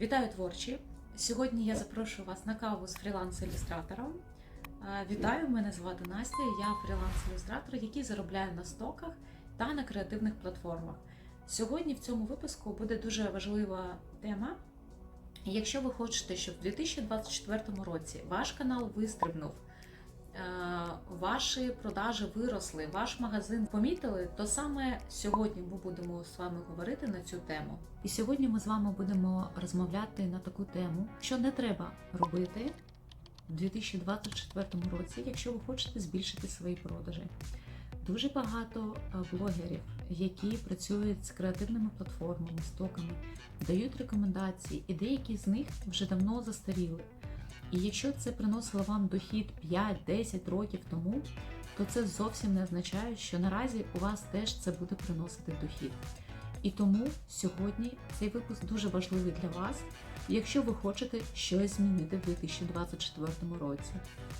Вітаю творчі! Сьогодні я запрошую вас на каву з фріланс-ілюстратором. Вітаю, мене звати Настя. Я фріланс-ілюстратор, який заробляє на стоках та на креативних платформах. Сьогодні в цьому випуску буде дуже важлива тема. Якщо ви хочете, щоб в 2024 році ваш канал вистрибнув, ваші продажі виросли, ваш магазин помітили, то саме сьогодні ми будемо з вами говорити на цю тему. І сьогодні ми з вами будемо розмовляти на таку тему, що не треба робити в 2024 році, якщо ви хочете збільшити свої продажі. Дуже багато е, блогерів, які працюють з креативними платформами, стоками, дають рекомендації, і деякі з них вже давно застаріли. І якщо це приносило вам дохід 5-10 років тому, то це зовсім не означає, що наразі у вас теж це буде приносити дохід. І тому сьогодні цей випуск дуже важливий для вас, якщо ви хочете щось змінити в 2024 році.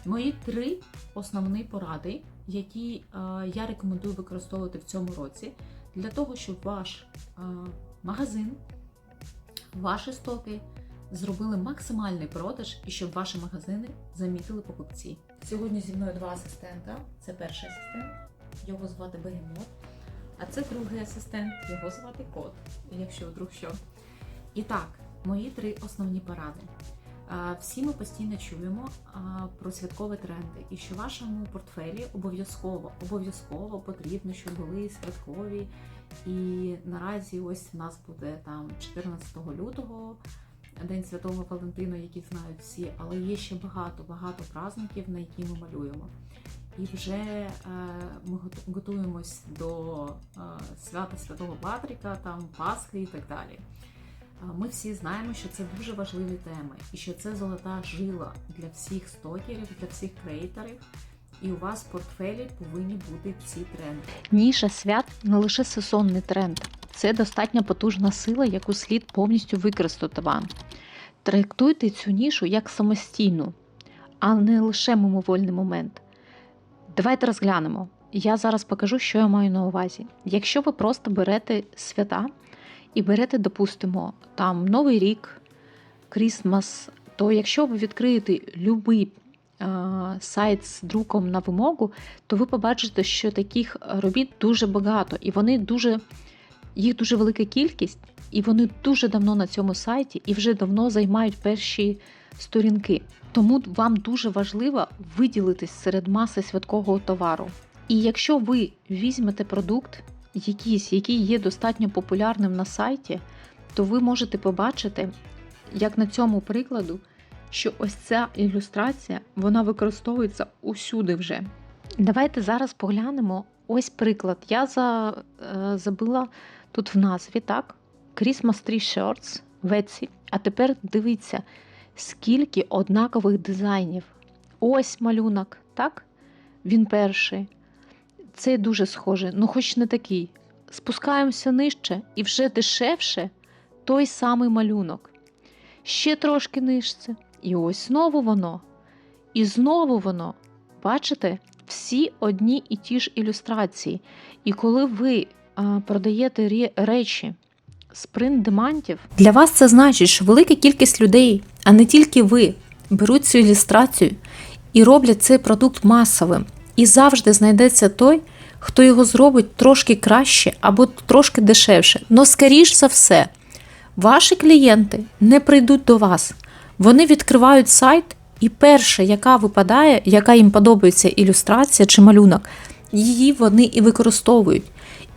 Мої три основні поради, які е, я рекомендую використовувати в цьому році, для того, щоб ваш е, магазин, ваші стоки зробили максимальний продаж і щоб ваші магазини замітили покупці. Сьогодні зі мною два асистента. Це перший асистент, його звати Бегемот, а це другий асистент, його звати Кот, якщо вдруг що. І так, мої три основні поради. Всі ми постійно чуємо про святкові тренди, і що в вашому портфелі обов'язково обов'язково потрібно, щоб були святкові. І наразі ось в нас буде там 14 лютого, День Святого Валентина, який знають всі, але є ще багато багато праздників, на які ми малюємо. І вже е, ми гот- готуємось до е, свята Святого Патріка, там Пасхи і так далі. Е, Ми всі знаємо, що це дуже важливі теми, і що це золота жила для всіх стокерів, для всіх креаторів. І у вас в портфелі повинні бути ці тренди. Ніша свят не лише сезонний тренд, це достатньо потужна сила, яку слід повністю використати вам. Трактуйте цю нішу як самостійну, а не лише мимовольний момент. Давайте розглянемо. Я зараз покажу, що я маю на увазі. Якщо ви просто берете свята і берете, допустимо, там Новий рік, Крісмас, то якщо ви відкриєте будь-який сайт з друком на вимогу, то ви побачите, що таких робіт дуже багато, і вони дуже, їх дуже велика кількість, і вони дуже давно на цьому сайті і вже давно займають перші сторінки. Тому вам дуже важливо виділитись серед маси святкового товару. І якщо ви візьмете продукт, якийсь, який є достатньо популярним на сайті, то ви можете побачити, як на цьому прикладу, що ось ця ілюстрація вона використовується усюди вже. Давайте зараз поглянемо ось приклад. Я за, е, забила тут в назві, так? Christmas Tree Shirts в. А тепер дивіться, скільки однакових дизайнів. Ось малюнок, так? Він перший. Цей дуже схожий, ну хоч не такий. Спускаємося нижче і вже дешевше той самий малюнок. Ще трошки нижче. І ось знову воно. І знову воно. Бачите? Всі одні і ті ж ілюстрації. І коли ви продаєте речі з принт-демантів, для вас це значить, що велика кількість людей, а не тільки ви, беруть цю ілюстрацію і роблять цей продукт масовим. І завжди знайдеться той, хто його зробить трошки краще або трошки дешевше. Но скоріш за все, ваші клієнти не прийдуть до вас. Вони відкривають сайт, і перша, яка випадає, яка їм подобається ілюстрація чи малюнок, її вони і використовують.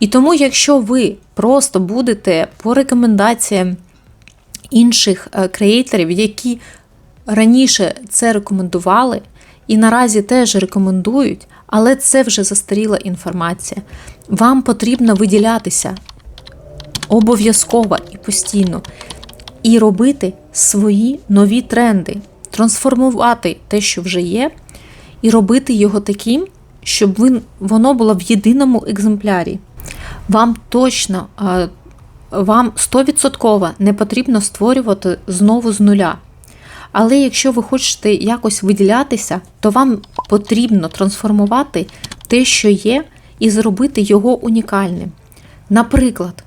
І тому, якщо ви просто будете по рекомендаціям інших е, креаторів, які раніше це рекомендували, і наразі теж рекомендують, але це вже застаріла інформація, вам потрібно виділятися обов'язково і постійно і робити свої нові тренди, трансформувати те, що вже є, і робити його таким, щоб воно було в єдиному екземплярі. Вам точно, е, вам 100% не потрібно створювати знову з нуля. Але якщо ви хочете якось виділятися, то вам потрібно трансформувати те, що є, і зробити його унікальним. Наприклад,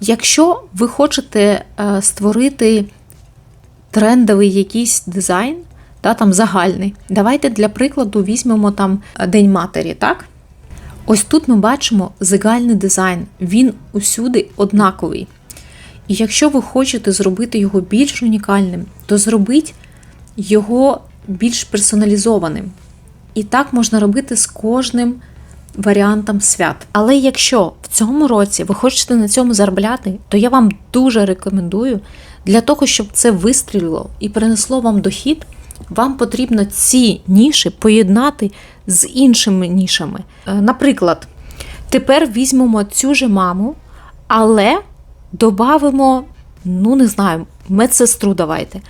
якщо ви хочете е, створити трендовий якийсь дизайн, та, там загальний. Давайте для прикладу візьмемо там День матері, так? Ось тут ми бачимо загальний дизайн, він усюди однаковий. І якщо ви хочете зробити його більш унікальним, то зробіть його більш персоналізованим. І так можна робити з кожним варіантом свят. Але якщо в цьому році ви хочете на цьому заробляти, то я вам дуже рекомендую для того, щоб це вистрілило і принесло вам дохід, вам потрібно ці ніші поєднати з іншими нішами. Е, Наприклад, тепер візьмемо цю же маму, але додамо, ну не знаю, медсестру давайте.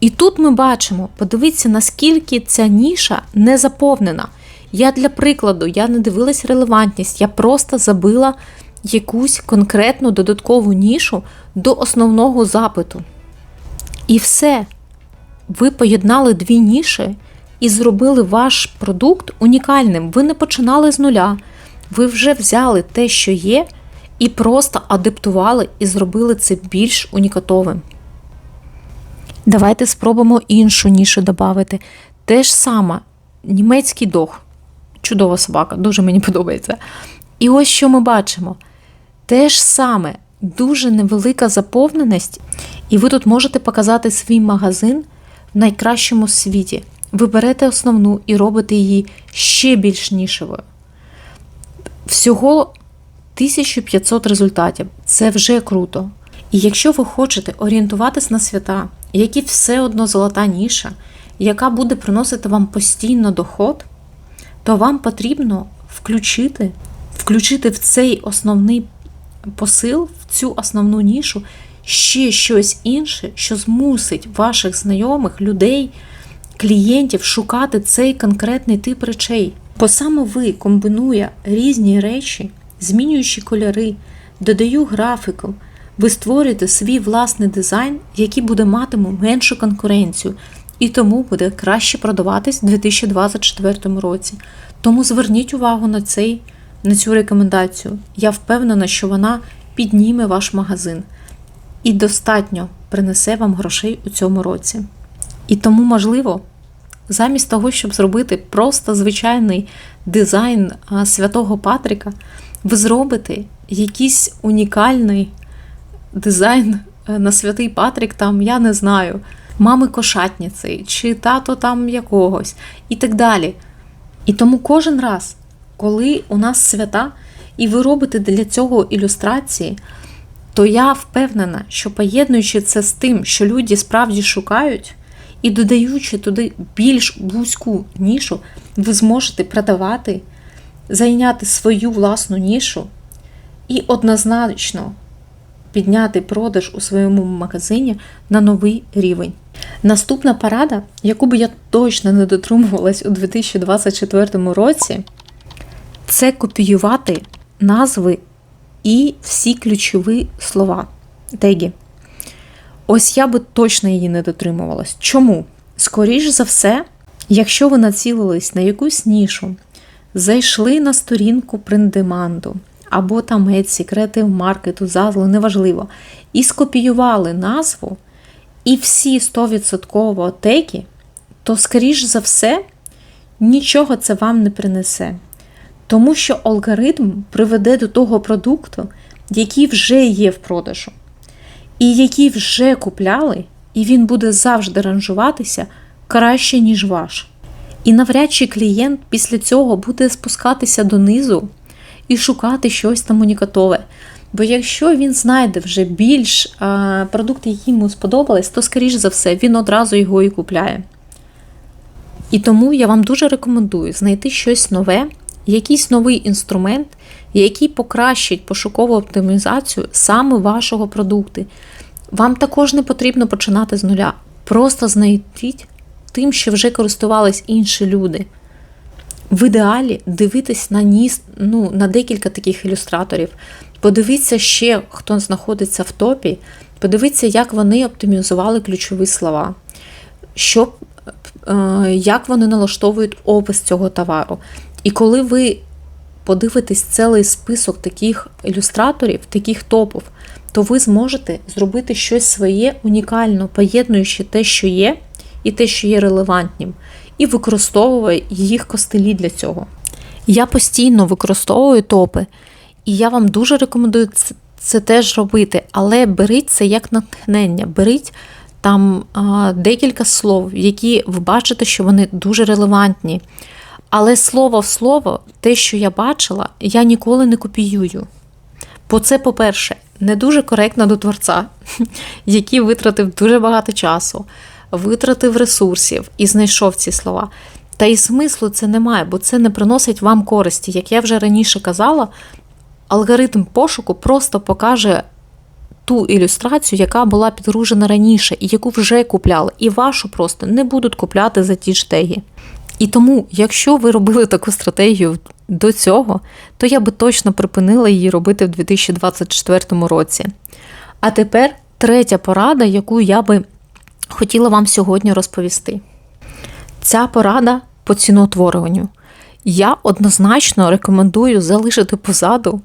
І тут ми бачимо, подивіться, наскільки ця ніша не заповнена. Я для прикладу, я не дивилась релевантність, я просто забила якусь конкретну додаткову нішу до основного запиту. І все. Ви поєднали дві ніші і зробили ваш продукт унікальним. Ви не починали з нуля. Ви вже взяли те, що є, і просто адаптували і зробили це більш унікатовим. Давайте спробуємо іншу нішу додати. Те ж саме, німецький дог. Чудова собака, дуже мені подобається. І ось що ми бачимо. Те ж саме, дуже невелика заповненість, і ви тут можете показати свій магазин найкращому світі. Ви берете основну і робите її ще більш нішевою. Всього 1500 результатів. Це вже круто. І якщо ви хочете орієнтуватись на свята, які все одно золота ніша, яка буде приносити вам постійно доход, то вам потрібно включити, включити в цей основний посил, в цю основну нішу ще щось інше, що змусить ваших знайомих, людей, клієнтів шукати цей конкретний тип речей. Бо саме ви комбінує різні речі, змінюючи кольори, додаю графіку, ви створюєте свій власний дизайн, який буде матиме меншу конкуренцію, і тому буде краще продаватись у 2024 році. Тому зверніть увагу на цей, на цю рекомендацію. Я впевнена, що вона підніме ваш магазин і достатньо принесе вам грошей у цьому році. І тому, можливо, замість того, щоб зробити просто звичайний дизайн святого Патріка, ви зробите якийсь унікальний дизайн е, на святий Патрік, там, я не знаю, мами кошатниці, чи тато там якогось, і так далі. І тому кожен раз, коли у нас свята, і ви робите для цього ілюстрації, то я впевнена, що поєднуючи це з тим, що люди справді шукають, і додаючи туди більш вузьку нішу, ви зможете продавати, зайняти свою власну нішу і однозначно підняти продаж у своєму магазині на новий рівень. Наступна порада, яку би я точно не дотримувалась у 2024 році, це копіювати назви і всі ключові слова теги. Ось я би точно її не дотримувалась. Чому? Скоріш за все, якщо ви націлились на якусь нішу, зайшли на сторінку приндеманду, або там Etsy, Creative маркету, зазло, неважливо, і скопіювали назву, і всі 100% теги, то, скоріш за все, нічого це вам не принесе. Тому що алгоритм приведе до того продукту, який вже є в продажу, і який вже купляли, і він буде завжди ранжуватися краще, ніж ваш. І навряд чи клієнт після цього буде спускатися донизу і шукати щось там унікатове. Бо якщо він знайде вже більш а, продукти, які йому сподобались, то, скоріш за все, він одразу його і купляє. І тому я вам дуже рекомендую знайти щось нове, якийсь новий інструмент, який покращить пошукову оптимізацію саме вашого продукту. Вам також не потрібно починати з нуля. Просто знайдіть тим, що вже користувались інші люди. В ідеалі дивитись на ніс, ну, на декілька таких ілюстраторів. Подивіться ще, хто знаходиться в топі, подивіться, як вони оптимізували ключові слова, що, е, як вони налаштовують опис цього товару. І коли ви подивитесь цілий список таких ілюстраторів, таких топів, то ви зможете зробити щось своє унікально, поєднуючи те, що є, і те, що є релевантним, і використовує їх костелі для цього. Я постійно використовую топи, і я вам дуже рекомендую це, це теж робити, але беріть це як натхнення, беріть там а, декілька слов, які ви бачите, що вони дуже релевантні. Але слово в слово, те, що я бачила, я ніколи не копіюю. Бо це, по-перше, не дуже коректно до творця, який витратив дуже багато часу, витратив ресурсів і знайшов ці слова. Та і смислу це немає, бо це не приносить вам користі. Як я вже раніше казала, алгоритм пошуку просто покаже ту ілюстрацію, яка була підгружена раніше, і яку вже купляли, і вашу просто не будуть купляти за ті ж теги. І тому, якщо ви робили таку стратегію до цього, то я би точно припинила її робити в 2024 році. А тепер третя порада, яку я би хотіла вам сьогодні розповісти. Ця порада по ціноутворюванню. Я однозначно рекомендую залишити позаду,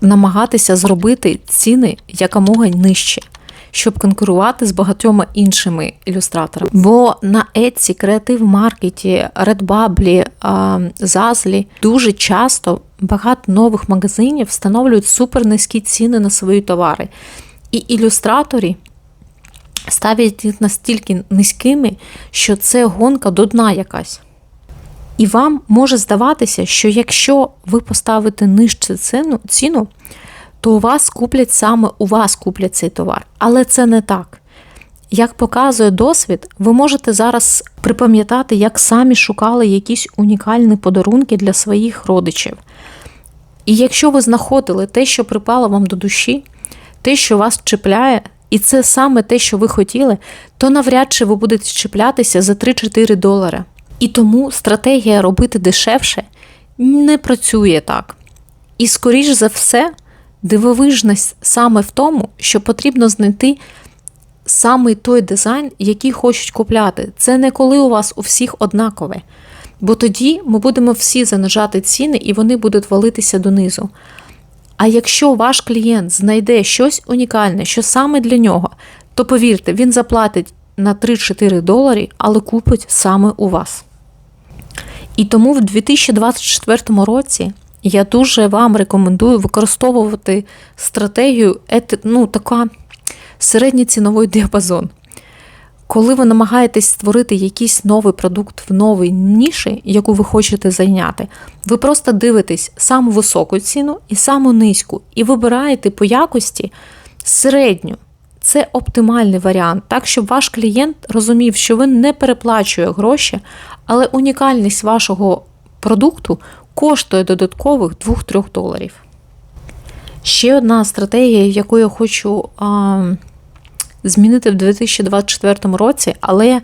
намагатися зробити ціни якомога нижче, щоб конкурувати з багатьма іншими ілюстраторами. Бо на Etsy, креатив маркеті, Redbubble, Zazzle дуже часто багато нових магазинів встановлюють супернизькі ціни на свої товари. І ілюстратори ставлять їх настільки низькими, що це гонка до дна якась. І вам може здаватися, що якщо ви поставите нижче ціну, то у вас куплять саме у вас куплять цей товар. Але це не так. Як показує досвід, ви можете зараз припам'ятати, як самі шукали якісь унікальні подарунки для своїх родичів. І якщо ви знаходили те, що припало вам до душі, те, що вас чіпляє, і це саме те, що ви хотіли, то навряд чи ви будете чіплятися за 3-4 долари. І тому стратегія робити дешевше не працює так. І, скоріш за все, дивовижність саме в тому, що потрібно знайти саме той дизайн, який хочуть купляти. Це не коли у вас у всіх однакове. Бо тоді ми будемо всі занижати ціни і вони будуть валитися донизу. А якщо ваш клієнт знайде щось унікальне, що саме для нього, то повірте, він заплатить на 3-4 долари, але купить саме у вас. І тому в 2024 році я дуже вам рекомендую використовувати стратегію ну, така середній діапазон. Коли ви намагаєтесь створити якийсь новий продукт в новій ніші, яку ви хочете зайняти, ви просто дивитесь саму високу ціну і саму низьку, і вибираєте по якості середню. Це оптимальний варіант, так щоб ваш клієнт розумів, що він не переплачує гроші, але унікальність вашого продукту коштує додаткових 2-3 доларів. Ще одна стратегія, яку я хочу а, змінити в 2024 році, але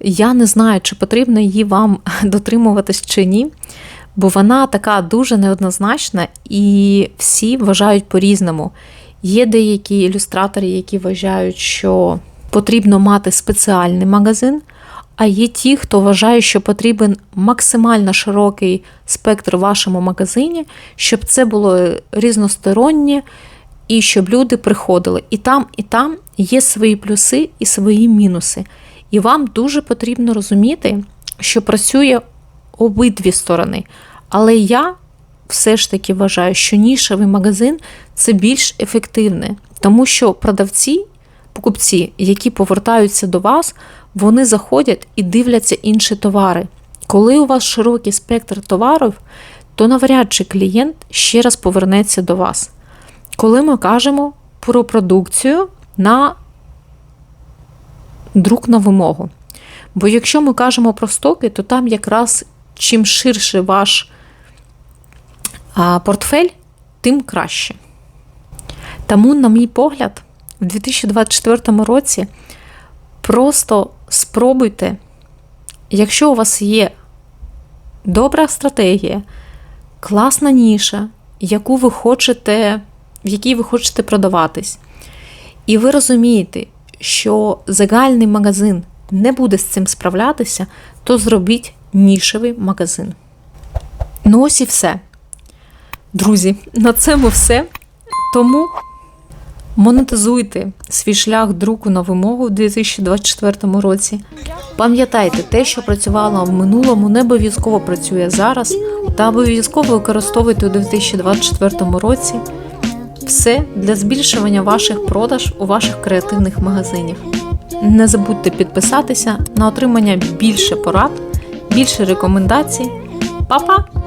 я не знаю, чи потрібно її вам дотримуватись чи ні, бо вона така дуже неоднозначна і всі вважають по-різному. Є деякі ілюстратори, які вважають, що потрібно мати спеціальний магазин, а є ті, хто вважає, що потрібен максимально широкий спектр в вашому магазині, щоб це було різностороннє і щоб люди приходили. І там, і там є свої плюси і свої мінуси. І вам дуже потрібно розуміти, що працює обидві сторони. Але я все ж таки вважаю, що нішевий магазин це більш ефективне, тому що продавці, покупці, які повертаються до вас, вони заходять і дивляться інші товари. Коли у вас широкий спектр товарів, то навряд чи клієнт ще раз повернеться до вас. Коли ми кажемо про продукцію на друк на вимогу. Бо якщо ми кажемо про стоки, то там якраз чим ширше ваш портфель, тим краще. Тому, на мій погляд, в 2024 році просто спробуйте, якщо у вас є добра стратегія, класна ніша, яку ви хочете, в якій ви хочете продаватись, і ви розумієте, що загальний магазин не буде з цим справлятися, то зробіть нішевий магазин. Ну ось і все. Друзі, на цьому все. Тому монетизуйте свій шлях друку на вимогу у 2024 році. Пам'ятайте, те, що працювало в минулому, не обов'язково працює зараз, та обов'язково використовуйте у 2024 році все для збільшування ваших продаж у ваших креативних магазинів. Не забудьте підписатися на отримання більше порад, більше рекомендацій. Па-па!